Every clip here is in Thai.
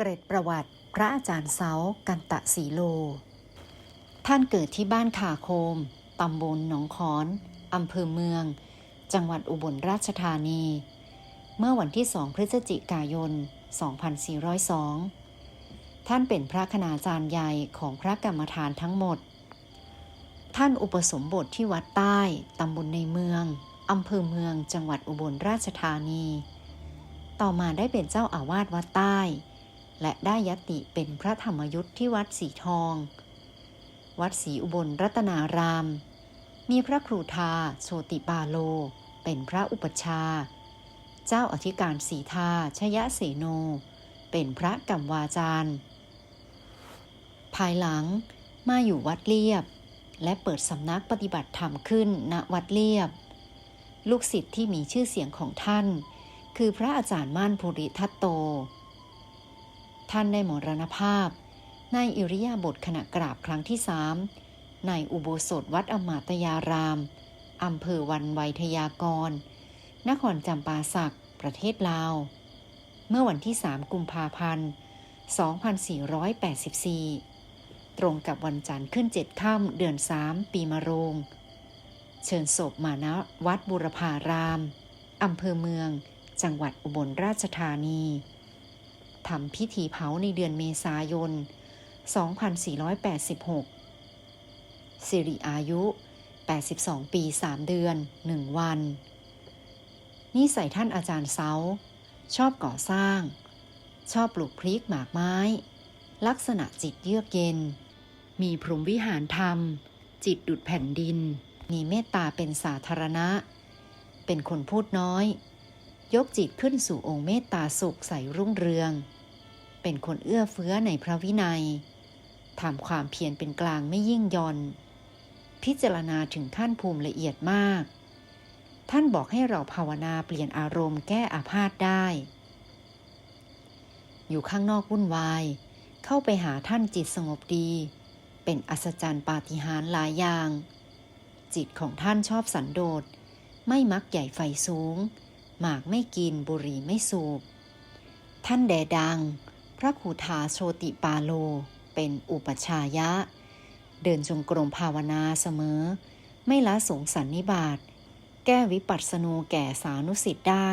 เกร็ดประวัติ พระอาจารย์เสากันตะสีโล ท่านเกิดที่บ้านขาโคม ตำบลหนองขอน อำเภอเมือง จังหวัดอุบลราชธานี เมื่อวันที่2พฤศจิกายน 2402 ท่านเป็นพระคณาจารย์ใหญ่ของพระกรรมฐานทั้งหมด ท่านอุปสมบทที่วัดใต้ ตำบลในเมือง อำเภอเมือง จังหวัดอุบลราชธานี ต่อมาได้เป็นเจ้าอาวาสวัดใต้ และได้ยติเป็นพระธรรมยุทธ์ที่วัดสีทอง วัดศรีอุบลรัตนาราม มีพระครูทาโชติปาโล เป็นพระอุปชา เจ้าอธิการศรีทาชยเสโน เป็นพระกัมวาจารย์ ภายหลังมาอยู่วัดเลียบ และเปิดสำนักปฏิบัติธรรมขึ้นณวัดเลียบ ลูกศิษย์ที่มีชื่อเสียงของท่าน คือพระอาจารย์ม่านภูริทัตโต ท่านได้มรณภาพ ในอิริยาบถขณะกราบครั้งที่สามในอุโบสถวัดอมาตยารามอำเภอวันไวยทยากร นครจำปาสัก ประเทศลาว เมื่อวันที่ 3 กุมภาพันธ์ 2484 ตรงกับวันจันทร์ขึ้นเจ็ดค่ำเดือน 3 ปีมะโรง เชิญศพมาณวัดบุรพาราม อำเภอเมือง จังหวัดอุบลราชธานี ทำพิธีเผาในเดือนเมษายน 2486 สิริอายุ 82 ปี 3 เดือน 1 วันนิสัยท่านอาจารย์เซาชอบก่อสร้าง ชอบปลูกพริกหมากไม้ ลักษณะจิตเยือกเย็น มีพรหมวิหารธรรม จิตดุดแผ่นดิน มีเมตตาเป็นสาธารณะ เป็นคนพูดน้อยยกจิตขึ้นสู่องค์เมตตาสุขใสรุ่งเรือง เป็นคนเอื้อเฟื้อในพระวินัยทำความเพียรเป็นกลางไม่ยิ่งยอน พิจารณาถึงขั้นภูมิละเอียดมาก ท่านบอกให้เราภาวนาเปลี่ยนอารมณ์แก้อาพาธได้ อยู่ข้างนอกวุ่นวาย เข้าไปหาท่านจิตสงบดี เป็นอัศจรรย์ปาฏิหาริย์หลายอย่าง จิตของท่านชอบสันโดษ ไม่มักใหญ่ไฟสูง หมากไม่กินบุหรี่ไม่สูบ ท่านแดดัง พระครูทาโชติปาโล เป็นอุปชายะ เดินจงกรมภาวนาเสมอ ไม่ละสงสันนิบาต แก้วิปัสสนูแก่สานุสิทธิ์ได้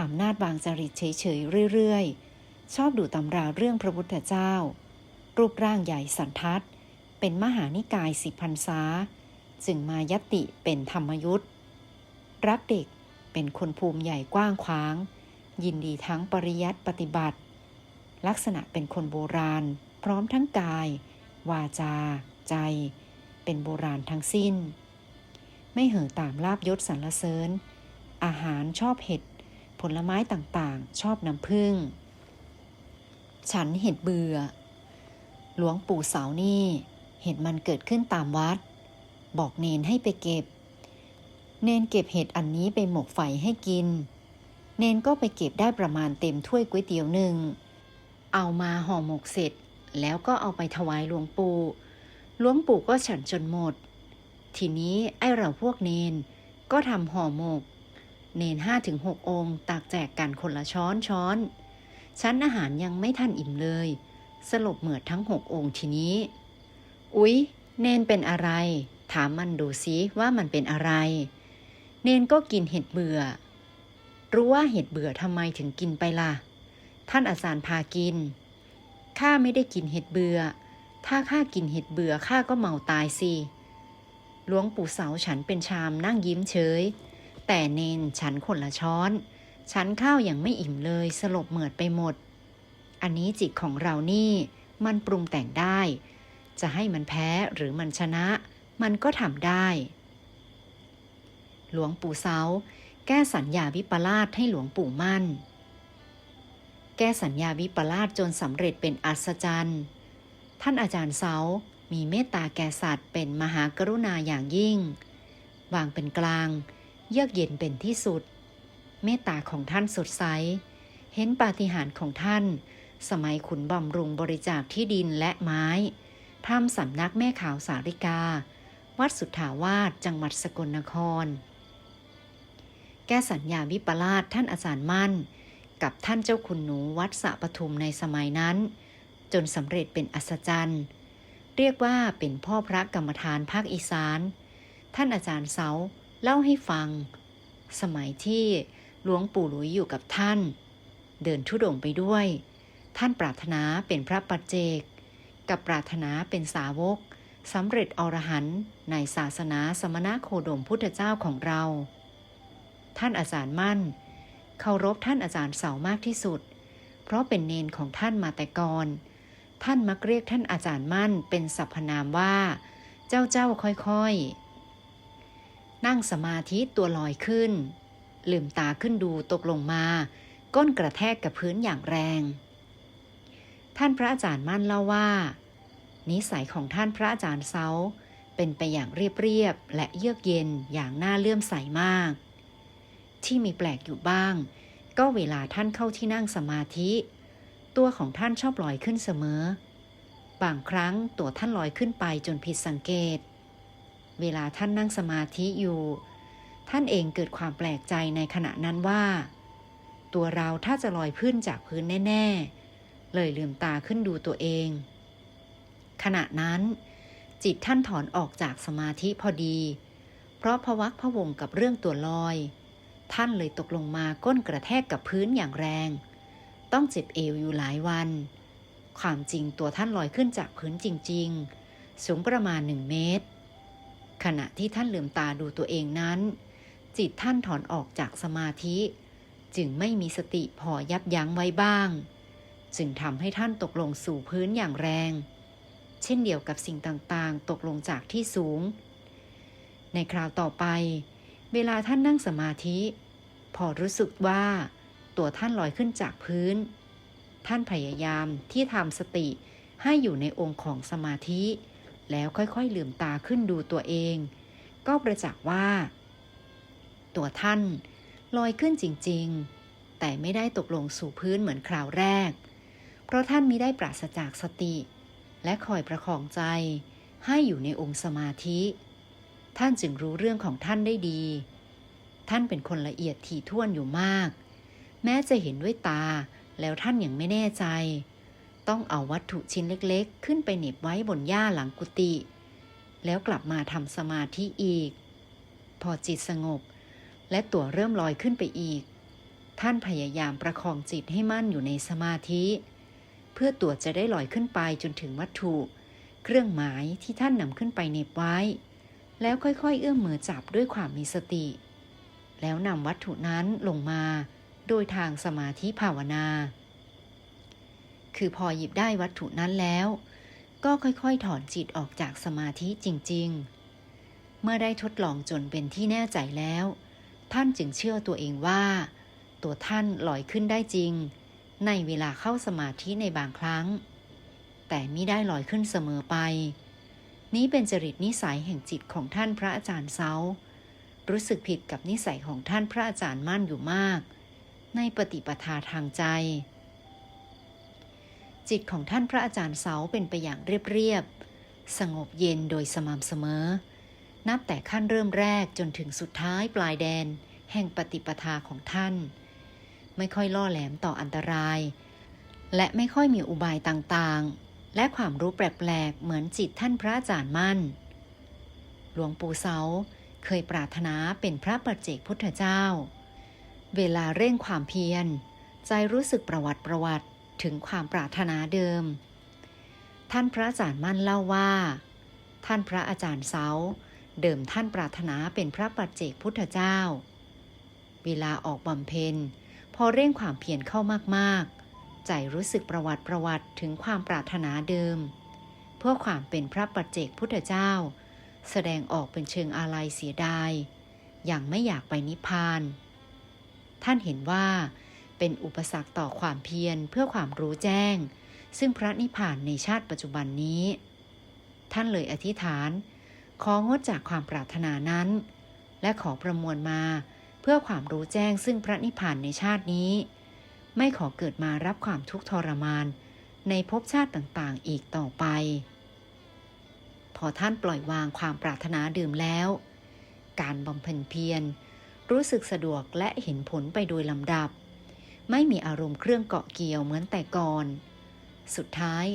อำนาจบางจริตเฉยๆเรื่อยๆ ชอบดูตำราเรื่องพระพุทธเจ้า รูปร่างใหญ่สันทัด เป็นมหานิกายสิบพรรษา จึงมายติเป็นธรรมยุทธ์รักเด็กเป็นคนภูมิใหญ่กว้างขวาง ยินดีทั้งปริยัติปฏิบัติ ลักษณะเป็นคนโบราณ พร้อมทั้งกาย วาจา ใจ เป็นโบราณทั้งสิ้น ไม่เห่อตามลาบยศสรรเสริญ อาหารชอบเห็ด ผลไม้ต่างๆ ชอบน้ำผึ้งฉันเห็ดเบื่อ หลวงปู่เสานี่ เห็ดมันเกิดขึ้นตามวัด บอกเนนให้ไปเก็บ เนนเก็บเห็ดอันนี้ไปหมกไฟให้กิน เนนก็ไปเก็บได้ประมาณเต็มถ้วยก๋วยเตี๋ยวหนึ่ง เอามาห่อหมกเสร็จ แล้วก็เอาไปถวายหลวงปู่หลวงปู่ก็ฉันจนหมด ทีนี้ไอเราพวกเนนก็ทำห่อหมก เนนห้าถึงหกองค์ตักแจกกันคนละช้อนช้อน ชั้นอาหารยังไม่ทันอิ่มเลย สลบเหมือดทั้งหกองค์ทีนี้ อุ๊ย เนนเป็นอะไร ถามมันดูซิว่ามันเป็นอะไร เนนก็กินเห็ดเบื่อ รู้ว่าเห็ดเบื่อทำไมถึงกินไปล่ะ ท่านอาจารย์พากิน ข้าไม่ได้กินเห็ดเบื่อ ถ้าข้ากินเห็ดเบื่อข้าก็เมาตายสิ หลวงปู่เสาฉันเป็นชามนั่งยิ้มเฉย แต่เนนฉันคนละช้อน ฉันข้าวอยังไม่อิ่มเลยสลบเหมือดไปหมด อันนี้จิตของเรานี่มันปรุงแต่งได้ จะให้มันแพ้หรือมันชนะ มันก็ทำได้ หลวงปู่เสาแก้สัญญาวิปลาสให้หลวงปู่มั่น แก้สัญญาวิปลาสจนสำเร็จเป็นอัศจรรย์ ท่านอาจารย์เสา มีเมตตาแก่สัตว์เป็นมหากรุณาอย่างยิ่ง วางเป็นกลาง เยือกเย็นเป็นที่สุด เมตตาของท่านสดใส เห็นปาฏิหาริย์ของท่าน สมัยขุนบำรุงบริจาคที่ดินและไม้ทำสำนักแม่ขาวสาริกา วัดสุทธาวาสจังหวัดสกลนคร แก้สัญญาวิปลาสท่านอาจารย์มั่น กับท่านเจ้าคุณหนูวัดสะปทุมในสมัยนั้น จนสำเร็จเป็นอัศจรรย์ เรียกว่าเป็นพ่อพระกรรมฐานภาคอีสาน ท่านอาจารย์เสาเล่าให้ฟัง สมัยที่หลวงปู่หลุยอยู่กับท่าน เดินทุดงค์ไปด้วย ท่านปรารถนาเป็นพระปัจเจก กับปรารถนาเป็นสาวกสำเร็จอรหันต์ในศาสนาสมณะโคดมพุทธเจ้าของเรา ท่านอาจารย์มั่น เคารพท่านอาจารย์เสามากที่สุด เพราะเป็นเนนของท่านมาแต่ก่อน ท่านมักเรียกท่านอาจารย์มั่นเป็นสรรพนามว่า เจ้าเจ้าค่อยๆ นั่งสมาธิตัวลอยขึ้น ลืมตาขึ้นดูตกลงมา ก้นกระแทกกับพื้นอย่างแรง ท่านพระอาจารย์มั่นเล่าว่า นิสัยของท่านพระอาจารย์เซาเป็นไปอย่างเรียบๆและเยือกเย็นอย่างน่าเลื่อมใสมาก ที่มีแปลกอยู่บ้าง ก็เวลาท่านเข้าที่นั่งสมาธิ ตัวของท่านชอบลอยขึ้นเสมอ บางครั้งตัวท่านลอยขึ้นไปจนผิดสังเกต เวลาท่านนั่งสมาธิอยู่ ท่านเองเกิดความแปลกใจในขณะนั้นว่า ตัวเราถ้าจะลอยขึ้นจากพื้นแน่ ๆ เลยลืมตาขึ้นดูตัวเอง ขณะนั้น จิตท่านถอนออกจากสมาธิพอดี เพราะพวักพะวงกับเรื่องตัวลอย ท่านเลยตกลงมาก้นกระแทกกับพื้นอย่างแรง ต้องเจ็บเอวอยู่หลายวัน ความจริงตัวท่านลอยขึ้นจากพื้นจริง ๆ สูงประมาณหนึ่งเมตร ขณะที่ท่านลืมตาดูตัวเองนั้น จิตท่านถอนออกจากสมาธิ จึงไม่มีสติพอยับยั้งไว้บ้าง จึงทำให้ท่านตกลงสู่พื้นอย่างแรง เช่นเดียวกับสิ่งต่างๆ ตกลงจากที่สูง ในคราวต่อไป เวลาท่านนั่งสมาธิ พอรู้สึกว่า ตัวท่านลอยขึ้นจากพื้น ท่านพยายามที่ทำสติให้อยู่ในองค์ของสมาธิ แล้วค่อยๆลืมตาขึ้นดูตัวเอง ก็ประจักษ์ว่า ตัวท่านลอยขึ้นจริงๆ แต่ไม่ได้ตกลงสู่พื้นเหมือนคราวแรก เพราะท่านมิได้ปราศจากสติ และคอยประคองใจให้อยู่ในองค์สมาธิ ท่านจึงรู้เรื่องของท่านได้ดี ท่านเป็นคนละเอียดถี่ถ้วนอยู่มาก แม้จะเห็นด้วยตา แล้วท่านยังไม่แน่ใจ ต้องเอาวัตถุชิ้นเล็กๆ ขึ้นไปเหน็บไว้บนหญ้าหลังกุฏิแล้วกลับมาทำสมาธิอีก พอจิตสงบ และตัวเริ่มลอยขึ้นไปอีก ท่านพยายามประคองจิตให้มั่นอยู่ในสมาธิ เพื่อตัวจะได้ลอยขึ้นไปจนถึงวัตถุ เครื่องหมายที่ท่านนำขึ้นไปเหน็บไว้ แล้วค่อยๆ เอื้อมมือจับด้วยความมีสติ แล้วนำวัตถุนั้นลงมา โดยทางสมาธิภาวนา คือพอหยิบได้วัตถุนั้นแล้ว ก็ค่อยๆ ถอนจิตออกจากสมาธิจริง ๆ เมื่อได้ทดลองจนเป็นที่แน่ใจแล้ว ท่านจึงเชื่อตัวเองว่า ตัวท่านลอยขึ้นได้จริง ในเวลาเข้าสมาธิในบางครั้ง แต่มิได้ลอยขึ้นเสมอไป นี้เป็นจริตนิสัยแห่งจิตของท่านพระอาจารย์เซารู้สึกผิดกับนิสัยของท่านพระอาจารย์มั่นอยู่มาก ในปฏิปทาทางใจ จิตของท่านพระอาจารย์เสาเป็นไปอย่างเรียบๆสงบเย็นโดยสม่ำเสมอ นับแต่ขั้นเริ่มแรกจนถึงสุดท้ายปลายแดน แห่งปฏิปทาของท่าน ไม่ค่อยล่อแหลมต่ออันตราย และไม่ค่อยมีอุบายต่างๆ และความรู้แปลกๆเหมือนจิตท่านพระอาจารย์มั่น หลวงปู่เสาเคยปรารถนาเป็นพระปัจเจกพุทธเจ้า เวลาเร่งความเพียร ใจรู้สึกประวัติประวัติถึงความปรารถนาเดิม ท่านพระอาจารย์มั่นเล่าว่า ท่านพระอาจารย์เสาเดิมท่านปรารถนาเป็นพระปัจเจกพุทธเจ้า เวลาออกบำเพ็ญพอเร่งความเพียรเข้ามากๆ ใจรู้สึกประวัติประวัติถึงความปรารถนาเดิม เพื่อความเป็นพระปัจเจกพุทธเจ้า แสดงออกเป็นเชิงอาลัยเสียดาย อย่างไม่อยากไปนิพพาน ท่านเห็นว่า เป็นอุปสรรคต่อความเพียรเพื่อความรู้แจ้ง ซึ่งพระนิพพานในชาติปัจจุบันนี้ ท่านเลยอธิษฐาน ของดจากความปรารถนานั้น และขอประมวลมาเพื่อความรู้แจ้งซึ่งพระนิพพานในชาตินี้ ไม่ขอเกิดมารับความทุกข์ทรมาน ในภพชาติต่างๆ อีกต่อไป พอท่านปล่อยวางความปรารถนาดื่มแล้ว การบำเพ็ญเพียร รู้สึกสะดวกและเห็นผลไปโดยลำดับ ไม่มีอารมณ์เครื่องเกาะเกี่ยวเหมือนแต่ก่อน สุดท้าย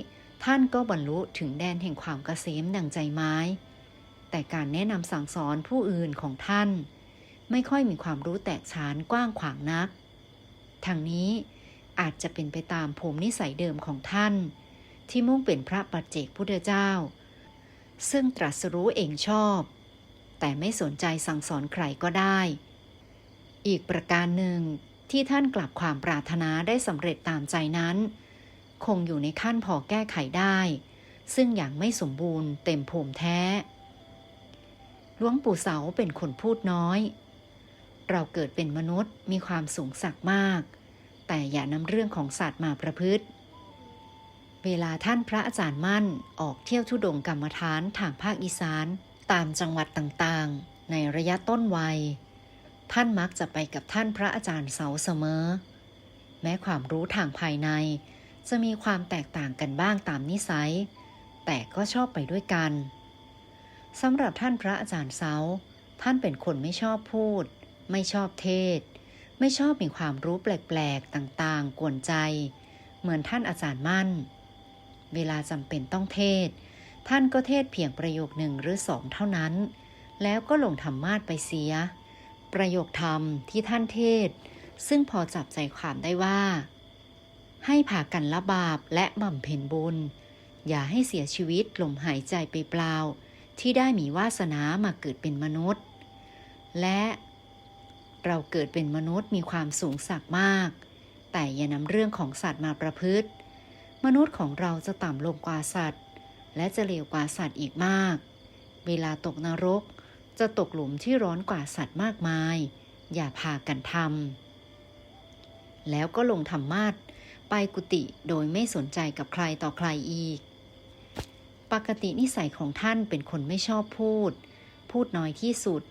ท่านก็บรรลุถึงแดนแห่งความเกษมดังใจไม้ แต่การแนะนำสั่งสอนผู้อื่นของท่าน ไม่ค่อยมีความรู้แตกฉานกว้างขวางนัก ทางนี้อาจจะเป็นไปตามภูมินิสัยเดิมของท่าน ที่มุ่งเป็นพระปัจเจกพุทธเจ้า ซึ่งตรัสรู้เองชอบ แต่ไม่สนใจสั่งสอนใครก็ได้ อีกประการหนึ่งที่ท่านกลับความปรารถนาได้สำเร็จตามใจนั้น คงอยู่ในขั้นพอแก้ไขได้ ซึ่งอย่างไม่สมบูรณ์เต็มภูมิแท้หลวงปู่เสาเป็นคนพูดน้อย เราเกิดเป็นมนุษย์มีความสูงสักมาก แต่อย่านำเรื่องของสัตว์มาประพฤติ เวลาท่านพระอาจารย์มั่นออกเที่ยวทุดงกรรมฐานทางภาคอีสาน ตามจังหวัดต่างๆ ในระยะต้นวัย ท่านมักจะไปกับท่านพระอาจารย์เสาเสมอ แม้ความรู้ทางภายใน จะมีความแตกต่างกันบ้างตามนิสัย แต่ก็ชอบไปด้วยกันสำหรับท่านพระอาจารย์เสาท่านเป็นคนไม่ชอบพูด ไม่ชอบเทศ ไม่ชอบมีความรู้แปลกๆ ต่างๆ กวนใจ เหมือนท่านอาจารย์มั่น เวลาจำเป็นต้องเทศ ท่านก็เทศเพียงประโยคหนึ่งหรือสองเท่านั้น แล้วก็ลงธรรมาสไปเสีย ประโยคธรรมที่ท่านเทศ ซึ่งพอจับใจความได้ว่า ให้ผ่ากันละบาปและบำเพ็ญบุญ อย่าให้เสียชีวิตลมหายใจไปเปล่าที่ได้มีวาสนามาเกิดเป็นมนุษย์ และ เราเกิดเป็นมนุษย์มีความสูงสักมาก แต่อย่านำเรื่องของสัตว์มาประพฤติ มนุษย์ของเราจะต่ำลงกว่าสัตว์ และจะเลวกว่าสัตว์อีกมาก เวลาตกนรก จะตกหลุมที่ร้อนกว่าสัตว์มากมาย อย่าพากันทำแล้วก็ลงธรรมาสไปกุฏิโดยไม่สนใจกับใครต่อใครอีก ปกตินิสัยของท่านเป็นคนไม่ชอบพูด พูดน้อยที่สุด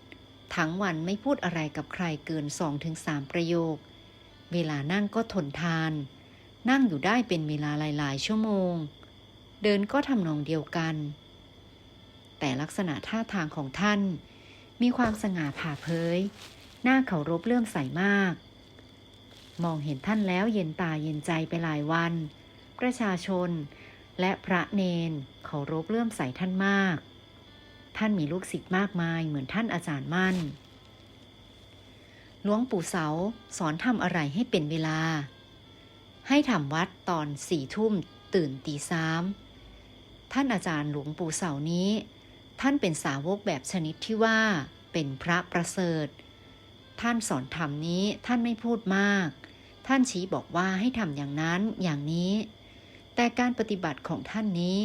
ทั้งวันไม่พูดอะไรกับใครเกินสองถึงสามประโยค เวลานั่งก็ทนทาน นั่งอยู่ได้เป็นเวลาหลาย ๆ ชั่วโมง เดินก็ทำนองเดียวกัน แต่ลักษณะท่าทางของท่าน มีความสง่าผ่าเผยหน้าเคารพเลื่อมใสมาก มองเห็นท่านแล้วเย็นตาเย็นใจไปหลายวัน ประชาชนและพระเนนเคารพเลื่อมใสท่านมาก ท่านมีลูกศิษย์มากมายเหมือนท่านอาจารย์มั่น หลวงปู่เสาสอนทำอะไรให้เป็นเวลา ให้ทำวัดตอนสี่ทุ่มตื่นตีสามท่านอาจารย์หลวงปู่เสานี้ ท่านเป็นสาวกแบบชนิดที่ว่าเป็นพระประเสริฐ ท่านสอนธรรมนี้ท่านไม่พูดมาก ท่านชี้บอกว่าให้ทำอย่างนั้นอย่างนี้ แต่การปฏิบัติของท่านนี้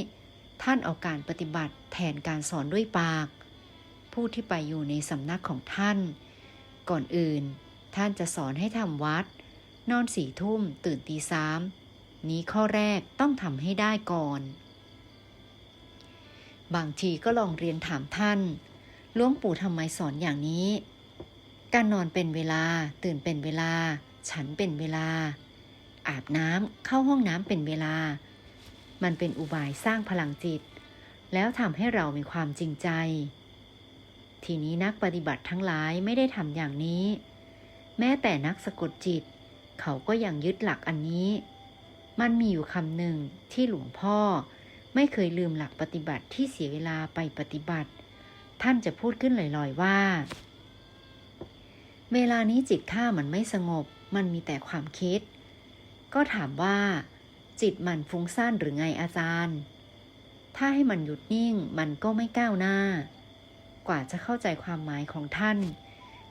ท่านเอาการปฏิบัติแทนการสอนด้วยปาก ผู้ที่ไปอยู่ในสำนักของท่าน ก่อนอื่น ท่านจะสอนให้ทำวัด นอนสี่ทุ่มตื่นตีสามนี้ข้อแรกต้องทำให้ได้ก่อน บางทีก็ลองเรียนถามท่านหลวงปู่ทำไมสอนอย่างนี้ การนอนเป็นเวลา ตื่นเป็นเวลา ฉันเป็นเวลา อาบน้ำเข้าห้องน้ำเป็นเวลา มันเป็นอุบายสร้างพลังจิต แล้วทำให้เรามีความจริงใจ ทีนี้นักปฏิบัติทั้งหลายไม่ได้ทำอย่างนี้ แม้แต่นักสะกดจิต เขาก็ยังยึดหลักอันนี้ มันมีอยู่คำหนึ่งที่หลวงพ่อไม่เคยลืมหลักปฏิบัติที่เสียเวลาไปปฏิบัติ ท่านจะพูดขึ้นลอยๆว่า เวลานี้จิตข้ามันไม่สงบ มันมีแต่ความคิด ก็ถามว่า จิตมันฟุ้งซ่านหรือไงอาจารย์ ถ้าให้มันหยุดนิ่งมันก็ไม่ก้าวหน้า กว่าจะเข้าใจความหมายของท่าน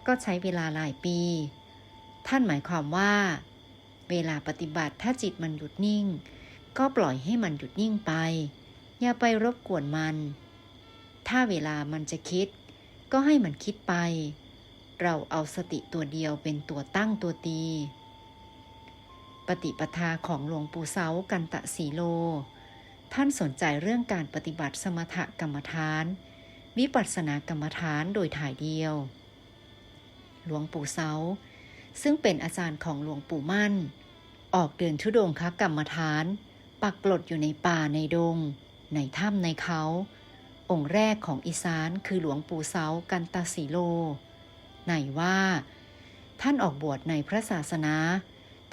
ก็ใช้เวลาหลายปี ท่านหมายความว่า เวลาปฏิบัติถ้าจิตมันหยุดนิ่ง ก็ปล่อยให้มันหยุดนิ่งไป อย่าไปรบกวนมัน ถ้าเวลามันจะคิด ก็ให้มันคิดไป เราเอาสติตัวเดียวเป็นตัวตั้งตัวตี ปฏิปทาของหลวงปู่เสากันตะสีโล ท่านสนใจเรื่องการปฏิบัติสมถกรรมฐาน วิปัสสนากรรมฐานโดยถ่ายเดียว หลวงปู่เสาซึ่งเป็นอาจารย์ของหลวงปู่มั่น ออกเดินทุดงคกรรมฐาน ปักกลดอยู่ในป่าในดง ในถ้ำในเขา องค์แรกของอีสานคือหลวงปู่เสากันตสีโล ไหนว่า ท่านออกบวชในพระศาสนา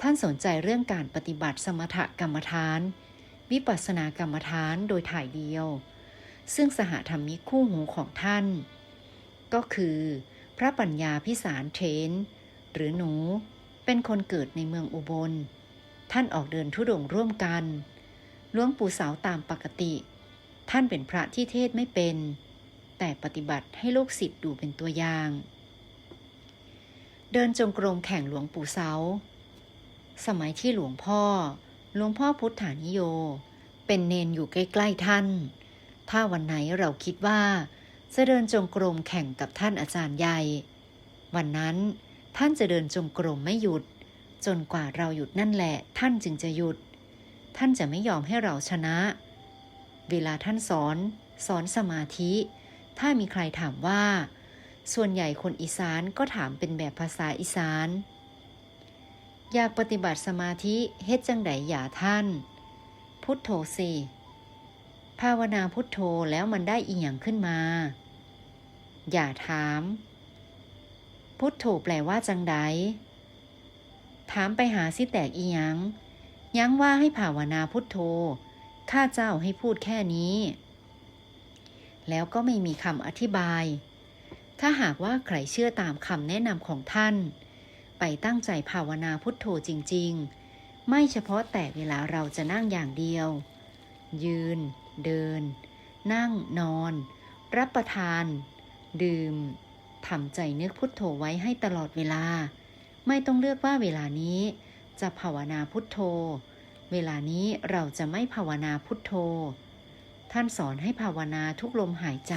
ท่านสนใจเรื่องการปฏิบัติสมถกรรมฐาน วิปัสสนากรรมฐานโดยถ่ายเดียว ซึ่งสหธรรมิกคู่หูของท่าน ก็คือ พระปัญญาพิสารเทน หรือหนูเป็นคนเกิดในเมืองอุบล ท่านออกเดินทุดงค์ร่วมกันหลวงปู่เสาตามปกติ ท่านเป็นพระที่เทศไม่เป็น แต่ปฏิบัติให้ลูกศิษย์ดูเป็นตัวอย่าง เดินจงกรมแข่งหลวงปู่เสา สมัยที่หลวงพ่อ หลวงพ่อพุทธานิโย เป็นเนนอยู่ใกล้ๆท่าน ถ้าวันไหนเราคิดว่า จะเดินจงกรมแข่งกับท่านอาจารย์ใหญ่ วันนั้นท่านจะเดินจงกรมไม่หยุด จนกว่าเราหยุดนั่นแหละ ท่านจึงจะหยุด ท่านจะไม่ยอมให้เราชนะ เวลาท่านสอน สอนสมาธิ ถ้ามีใครถามว่า ส่วนใหญ่คนอีสานก็ถามเป็นแบบภาษาอีสาน อยากปฏิบัติสมาธิเฮ็ดจังไดอย่าท่าน พุทโธสิภาวนาพุทโธแล้วมันได้อีหยังขึ้นมา อย่าถาม พุทโธแปลว่าจังไดถามไปหาสิแตกอีหยังยังว่าให้ภาวนาพุทโธข้าเจ้าให้พูดแค่นี้ แล้วก็ไม่มีคำอธิบาย ถ้าหากว่าใครเชื่อตามคำแนะนำของท่าน ไปตั้งใจภาวนาพุทโธจริง ๆ ไม่เฉพาะแต่เวลาเราจะนั่งอย่างเดียว ยืน เดิน นั่งนอน รับประทาน ดื่มทำใจนึกพุทโธไว้ให้ตลอดเวลา ไม่ต้องเลือกว่าเวลานี้จะภาวนาพุทโธ เวลานี้เราจะไม่ภาวนาพุทโธ ท่านสอนให้ภาวนาทุกลมหายใจ